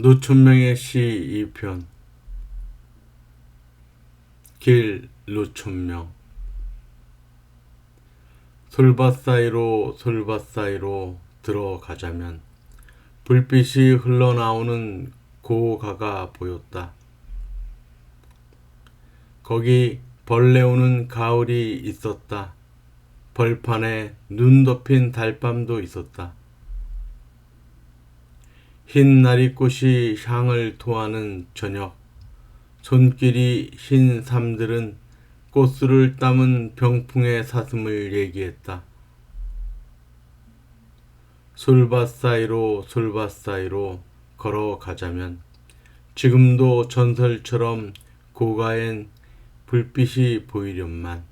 노천명의 시 2편 길 노천명 솔밭 사이로 솔밭 사이로 들어가자면 불빛이 흘러나오는 고가가 보였다. 거기 벌레 오는 가을이 있었다. 벌판에 눈 덮인 달밤도 있었다. 흰 나리꽃이 향을 토하는 저녁, 손길이 흰 삼들은 꽃술을 담은 병풍의 사슴을 얘기했다. 솔밭 사이로 솔밭 사이로 걸어가자면 지금도 전설처럼 고가엔 불빛이 보이련만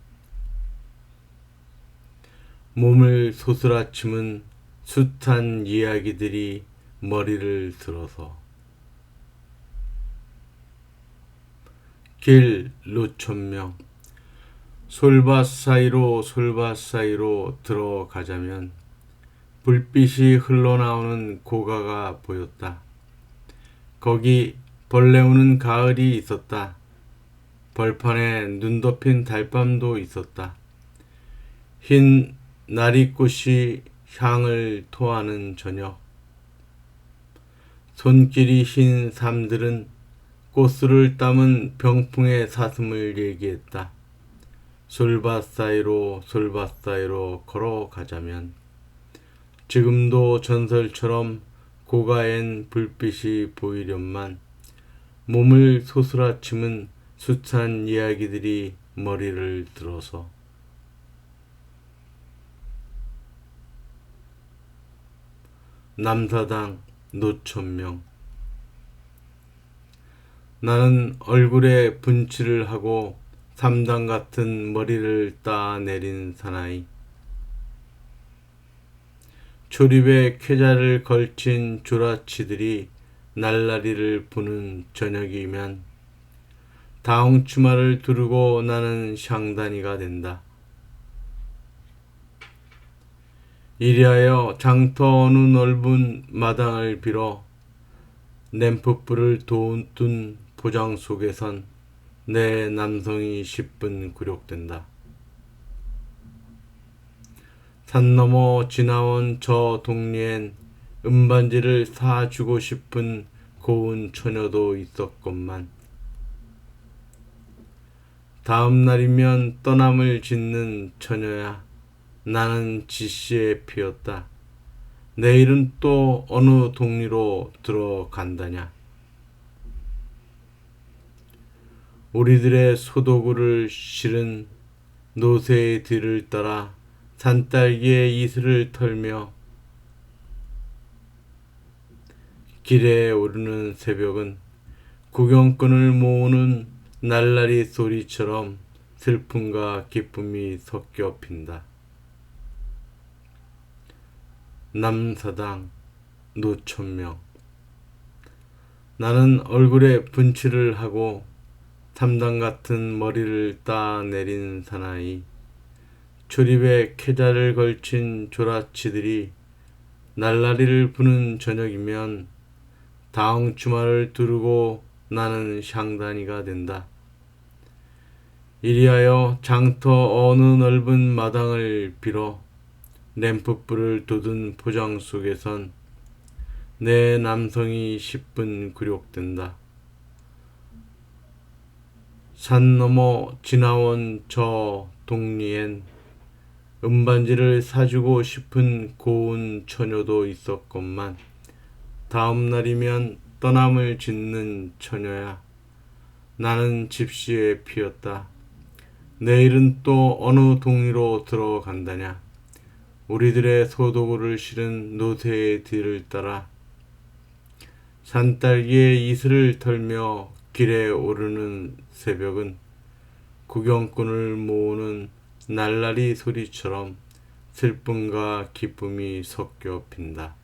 몸을 소스라침은 숱한 이야기들이 머리를 들어서 길 노천명 솔밭 사이로 솔밭 사이로 들어가자면 불빛이 흘러나오는 고가가 보였다. 거기 벌레 오는 가을이 있었다. 벌판에 눈 덮인 달밤도 있었다. 흰 나리꽃이 향을 토하는 저녁. 손길이 흰 삶들은 꽃술을 담은 병풍의 사슴을 얘기했다. 솔밭 사이로 솔밭 사이로 걸어가자면 지금도 전설처럼 고가엔 불빛이 보이련만 몸을 소스라침은 숱한 이야기들이 머리를 들어서 남사당 노천명 나는 얼굴에 분칠을 하고 삼당 같은 머리를 따내린 사나이 조립에 쾌자를 걸친 조라치들이 날라리를 부는 저녁이면 다홍 치마를 두르고 나는 샹다니가 된다. 이리하여 장터 어느 넓은 마당을 빌어 램프불을 둔 포장 속에선 내 남성이 10분 굴욕된다. 산 넘어 지나온 저 동리엔 은반지를 사주고 싶은 고운 처녀도 있었건만 다음 날이면 떠남을 짓는 처녀야 나는 지씨에 피었다. 내일은 또 어느 동리로 들어간다냐? 우리들의 소도구를 실은 노새의 뒤를 따라 산딸기의 이슬을 털며 길에 오르는 새벽은 구경꾼을 모으는 날라리 소리처럼 슬픔과 기쁨이 섞여 핀다. 남사당 노천명 나는 얼굴에 분칠을 하고 삼당 같은 머리를 따 내린 사나이 조립에 쾌자를 걸친 조라치들이 날라리를 부는 저녁이면 다음 주말을 두르고 나는 샹다니가 된다. 이리하여 장터 어느 넓은 마당을 빌어 램프불을 돋은 포장 속에선 내 남성이 10분 굴욕된다. 산 넘어 지나온 저 동리엔 은반지를 사주고 싶은 고운 처녀도 있었건만 다음 날이면 떠남을 짓는 처녀야. 나는 집시에 피었다. 내일은 또 어느 동리로 들어간다냐. 우리들의 소도구를 실은 노새의 뒤를 따라 산딸기의 이슬을 털며 길에 오르는 새벽은 구경꾼을 모으는 날라리 소리처럼 슬픔과 기쁨이 섞여 빈다.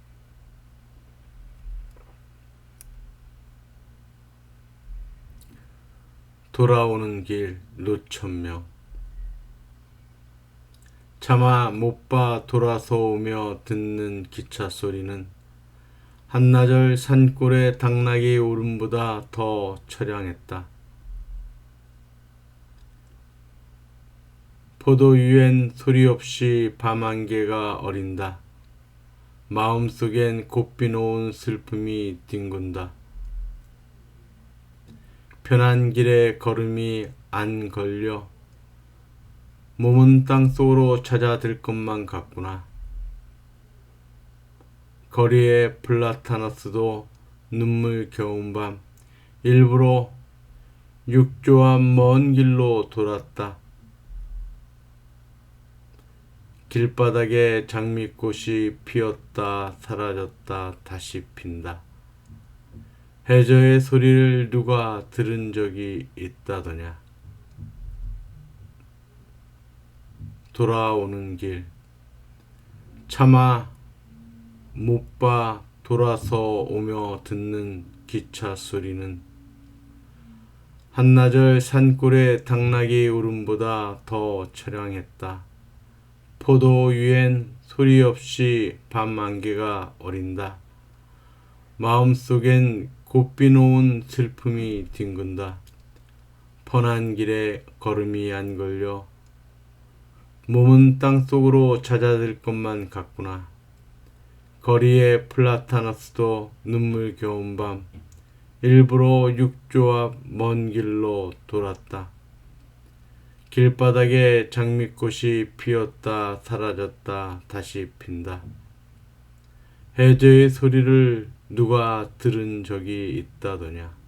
돌아오는 길 노천명 차마 못 봐 돌아서 오며 듣는 기차 소리는 한나절 산골의 당나귀 울음보다 더 처량했다. 포도 위엔 소리 없이 밤 안개가 어린다. 마음속엔 곱비 놓은 슬픔이 뒹군다. 편한 길에 걸음이 안 걸려 몸은 땅속으로 찾아들 것만 같구나. 거리의 플라타너스도 눈물 겨운 밤 일부러 육조와 먼 길로 돌았다. 길바닥에 장미꽃이 피었다 사라졌다 다시 핀다. 해저의 소리를 누가 들은 적이 있다더냐. 돌아오는 길 차마 못 봐 돌아서 오며 듣는 기차 소리는 한나절 산골의 당나귀 울음보다 더 처량했다. 포도 위엔 소리 없이 밤 안개가 어린다. 마음속엔 곱비 놓은 슬픔이 뒹군다. 펀한 길에 걸음이 안 걸려 몸은 땅속으로 찾아들 것만 같구나. 거리의 플라타너스도 눈물 겨운 밤 일부러 육조 앞먼 길로 돌았다. 길바닥에 장미꽃이 피었다 사라졌다 다시 핀다. 해저의 소리를 누가 들은 적이 있다더냐.